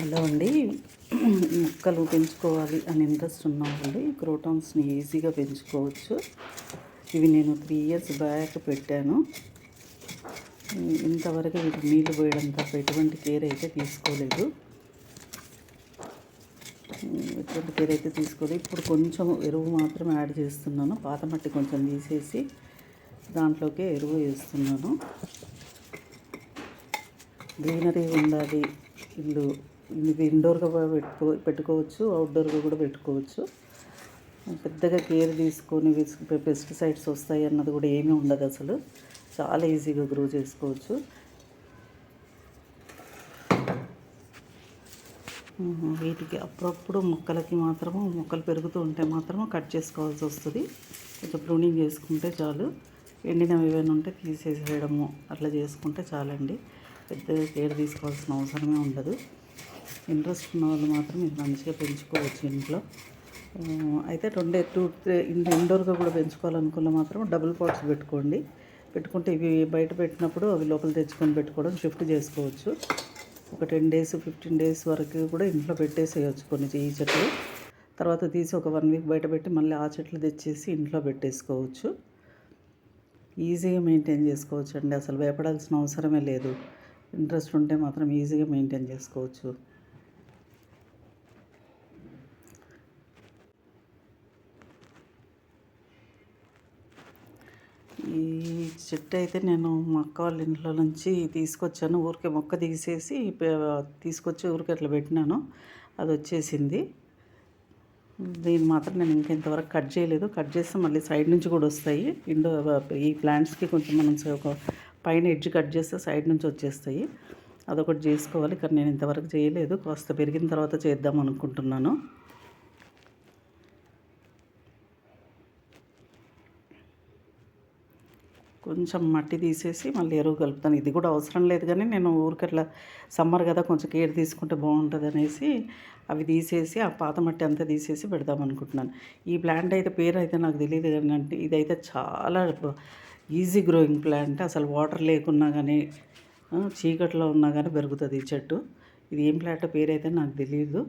Hello అండి. మొక్కలు పెంచుకోవాలి అని ఇంట్రెస్ట్ ఉన్నామండి. క్రోటాన్స్ని ఈజీగా పెంచుకోవచ్చు. ఇవి నేను త్రీ ఇయర్స్ బ్యాక్ పెట్టాను. ఇంతవరకు వీటికి నీళ్ళు పోయడం తప్ప ఎటువంటి కేర్ అయితే తీసుకోలేదు. ఎటువంటి కేర్ అయితే తీసుకోలేదు. ఇప్పుడు కొంచెం ఎరువు మాత్రం యాడ్ చేస్తున్నాను. పాత మట్టి కొంచెం తీసేసి దాంట్లోకే ఎరువు వేస్తున్నాను. గ్రీనరీ ఉండాలి ఇల్లు. ఇది ఇండోర్గా పెట్టుకో పెట్టుకోవచ్చు అవుట్డోర్గా కూడా పెట్టుకోవచ్చు. పెద్దగా కేర్ తీసుకొని పెస్టిసైడ్స్ వస్తాయి అన్నది కూడా ఏమీ ఉండదు అసలు. చాలా ఈజీగా గ్రో చేసుకోవచ్చు. వీటికి అప్పుడప్పుడు మొక్కలకి మాత్రము మొక్కలు పెరుగుతూ ఉంటే మాత్రము కట్ చేసుకోవాల్సి వస్తుంది. కొంచెం ప్రూనింగ్ చేసుకుంటే చాలు. ఎండినవి ఏమైనా ఉంటే తీసేసేయడము అట్లా చేసుకుంటే చాలండి. పెద్దగా కేర్ తీసుకోవాల్సిన అవసరమే ఉండదు. ఇంట్రెస్ట్ ఉన్న వాళ్ళు మాత్రం ఇది మంచిగా పెంచుకోవచ్చు ఇంట్లో. అయితే రెండు టూ ఇండోర్గా కూడా పెంచుకోవాలనుకున్న మాత్రం డబుల్ పాట్స్ పెట్టుకోండి. పెట్టుకుంటే ఇవి బయట పెట్టినప్పుడు అవి లోపల తెచ్చుకొని పెట్టుకోవడం షిఫ్ట్ చేసుకోవచ్చు. ఒక టెన్ డేస్ ఫిఫ్టీన్ డేస్ వరకు కూడా ఇంట్లో పెట్టేసేయచ్చు కొన్ని ఈ చెట్లు. తర్వాత తీసి ఒక వన్ వీక్ బయట పెట్టి మళ్ళీ ఆ చెట్లు తెచ్చేసి ఇంట్లో పెట్టేసుకోవచ్చు. ఈజీగా మెయింటైన్ చేసుకోవచ్చు అండి అసలు భయపడాల్సిన అవసరమే లేదు. ఇంట్రెస్ట్ ఉంటే మాత్రం ఈజీగా మెయింటైన్ చేసుకోవచ్చు. ఈ చెట్టు అయితే నేను మా అక్క వాళ్ళ ఇంట్లో నుంచి తీసుకొచ్చాను. ఊరికే మొక్క తీసేసి తీసుకొచ్చి ఊరికే అట్లా పెట్టినాను. అది వచ్చేసింది. దీన్ని మాత్రం నేను ఇంకెంతవరకు కట్ చేయలేదు. కట్ చేస్తే మళ్ళీ సైడ్ నుంచి కూడా వస్తాయి. ఇండో ఈ ప్లాంట్స్కి కొంచెం మనం ఒక పైన ఎడ్జ్ కట్ చేస్తే సైడ్ నుంచి వచ్చేస్తాయి. అదొకటి చేసుకోవాలి. కానీ నేను ఇంతవరకు చేయలేదు. కాస్త పెరిగిన తర్వాత చేద్దాం అనుకుంటున్నాను. కొంచెం మట్టి తీసేసి మళ్ళీ ఎరువు కలుపుతాను. ఇది కూడా అవసరం లేదు కానీ నేను ఊరికి అట్లా సమ్మర్ కదా కొంచెం కేర్ తీసుకుంటే బాగుంటుంది అనేసి అవి తీసేసి ఆ పాత మట్టి అంతా తీసేసి పెడదాం అనుకుంటున్నాను. ఈ ప్లాంట్ అయితే పేరు అయితే నాకు తెలియదు కానీ అంటే ఇదైతే చాలా ఈజీ గ్రోయింగ్ ప్లాంట్. అసలు వాటర్ లేకున్నా కానీ చీకట్లో ఉన్నా కానీ పెరుగుతుంది ఈ చెట్టు. ఇది ఏం ప్లాంట్ పేరు అయితే నాకు తెలియదు.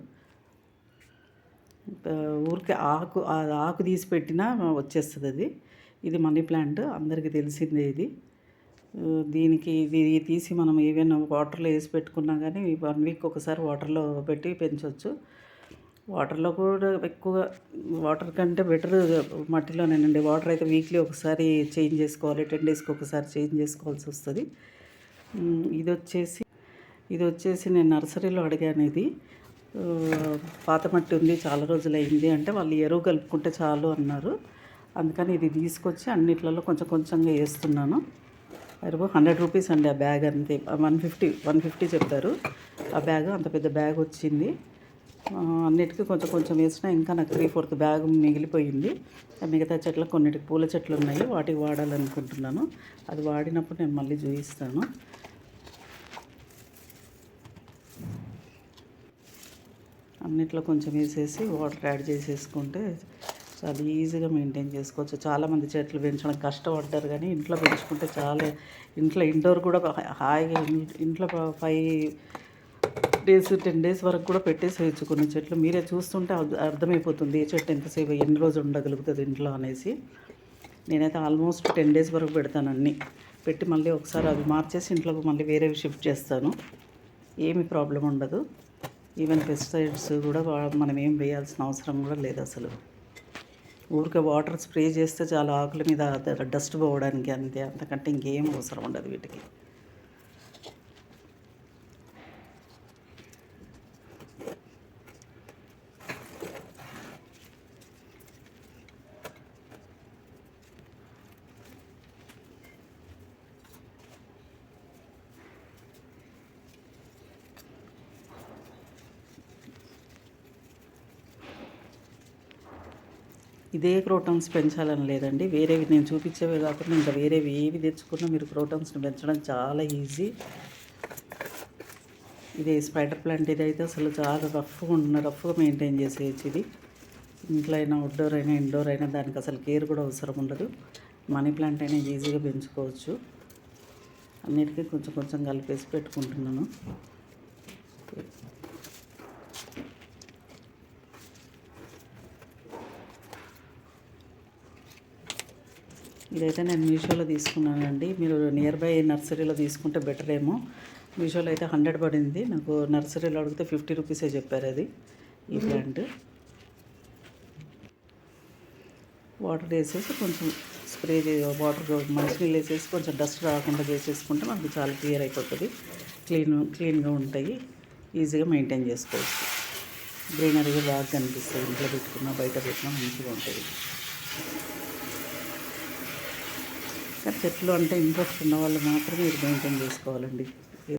ఊరికే ఆకు ఆకు తీసి పెట్టినా వచ్చేస్తుంది అది. ఇది మనీ ప్లాంట్ అందరికీ తెలిసిందే ఇది. దీనికి ఇది తీసి మనం ఏమైనా వాటర్లో వేసి పెట్టుకున్నా కానీ వన్ వీక్ ఒకసారి వాటర్లో పెట్టి పెంచవచ్చు వాటర్లో కూడా ఎక్కువ వాటర్ కంటే బెటర్ మట్టిలోనేనండి వాటర్ అయితే వీక్లీ ఒకసారి చేంజ్ చేసుకోవాలి టెన్ డేస్కి ఒకసారి చేంజ్ చేసుకోవాల్సి వస్తుంది. ఇది వచ్చేసి ఇది వచ్చేసి నేను నర్సరీలో అడిగాను ఇది. పాత మట్టి ఉంది చాలా రోజులు అయింది అంటే వాళ్ళు ఎరువు కలుపుకుంటే చాలు అన్నారు. అందుకని ఇది తీసుకొచ్చి అన్నిట్లలో కొంచెం కొంచెంగా వేస్తున్నాను. ఎరువు హండ్రెడ్ రూపీస్ అండి ఆ బ్యాగ్ అంతే. వన్ ఫిఫ్టీ వన్ ఫిఫ్టీ చెప్తారు. ఆ బ్యాగ్ అంత పెద్ద బ్యాగ్ వచ్చింది. అన్నిటికీ కొంచెం కొంచెం వేసినా ఇంకా నాకు త్రీ ఫోర్త్ బ్యాగ్ మిగిలిపోయింది. మిగతా చెట్లకు కొన్నిటికి పూల చెట్లు ఉన్నాయి వాటికి వాడాలనుకుంటున్నాను. అది వాడినప్పుడు నేను మళ్ళీ చూపిస్తాను. అన్నిట్లో కొంచెం వేసేసి వాటర్ యాడ్ చేసేసుకుంటే చాలా ఈజీగా మెయింటైన్ చేసుకోవచ్చు. చాలామంది చెట్లు పెంచడం కష్టపడ్డారు కానీ ఇంట్లో పెంచుకుంటే చాలా. ఇంట్లో ఇండోర్ కూడా హాయిగా ఇంట్లో ఫైవ్ డేస్ టెన్ డేస్ వరకు కూడా పెట్టేసేయచ్చు కొన్ని చెట్లు. మీరే చూస్తుంటే అర్థ- అర్థమైపోతుంది ఏ చెట్టు ఎంతసేపు ఎన్ని రోజులు ఉండగలుగుతుంది ఇంట్లో అనేసి. నేనైతే ఆల్మోస్ట్ టెన్ డేస్ వరకు పెడతాను అన్నీ. పెట్టి మళ్ళీ ఒకసారి అవి మార్చేసి ఇంట్లోకి మళ్ళీ వేరేవి షిఫ్ట్ చేస్తాను. ఏమి ప్రాబ్లం ఉండదు. ఈవెన్ పెస్టిసైడ్స్ కూడా మనం ఏం వేయాల్సిన అవసరం కూడా లేదు అసలు. ఊరికే వాటర్ స్ప్రే చేస్తే చాలా ఆకుల మీద డస్ట్ పోవడానికి అంతే. అంతకంటే ఇంకేం అవసరం ఉండదు వీటికి. ఇదే క్రోటన్స్ పెంచాలని లేదండి. వేరేవి నేను చూపించేవి కాకుండా ఇంకా వేరేవి ఏవి తెచ్చుకున్నా మీరు క్రోటన్స్ని పెంచడం చాలా ఈజీ. ఇది స్పైడర్ ప్లాంట్ ఇది అయితే అసలు చాలా రఫ్గా ఉన్న రఫ్గా మెయింటైన్ చేసేయచ్చు ఇది. ఇంట్లో అయినా అవుట్డోర్ అయినా ఇండోర్ అయినా దానికి అసలు కేర్ కూడా అవసరం ఉండదు. మనీ ప్లాంట్ అయినా ఈజీగా పెంచుకోవచ్చు. అన్నిటికీ కొంచెం కొంచెం కలిపేసి పెట్టుకుంటున్నాను. ఇదైతే నేను మీషోలో తీసుకున్నానండి. మీరు నియర్ బై నర్సరీలో తీసుకుంటే బెటర్ ఏమో మీషోలో అయితే హండ్రెడ్ పడింది. నాకు నర్సరీలో అడిగితే ఫిఫ్టీ రూపీసే చెప్పారు అది ఈ ప్లాంట్ వాటర్ వేసేసి కొంచెం స్ప్రే వాటర్ మంచినీళ్ళు వేసేసి కొంచెం డస్ట్ రాకుండా చేసేసుకుంటే మనకు చాలా క్లియర్ అయిపోతుంది. క్లీన్ క్లీన్గా ఉంటాయి. ఈజీగా మెయింటైన్ చేసుకోవచ్చు. గ్రీనరీగా బాగా కనిపిస్తుంది. ఇంట్లో పెట్టుకున్నా బయట పెట్టినా మంచిగా ఉంటుంది. చెట్లు అంటే ఇంట్రెస్ట్ ఉన్న వాళ్ళు మాత్రమే ఇది మెయింటైన్ చేసుకోవాలండి.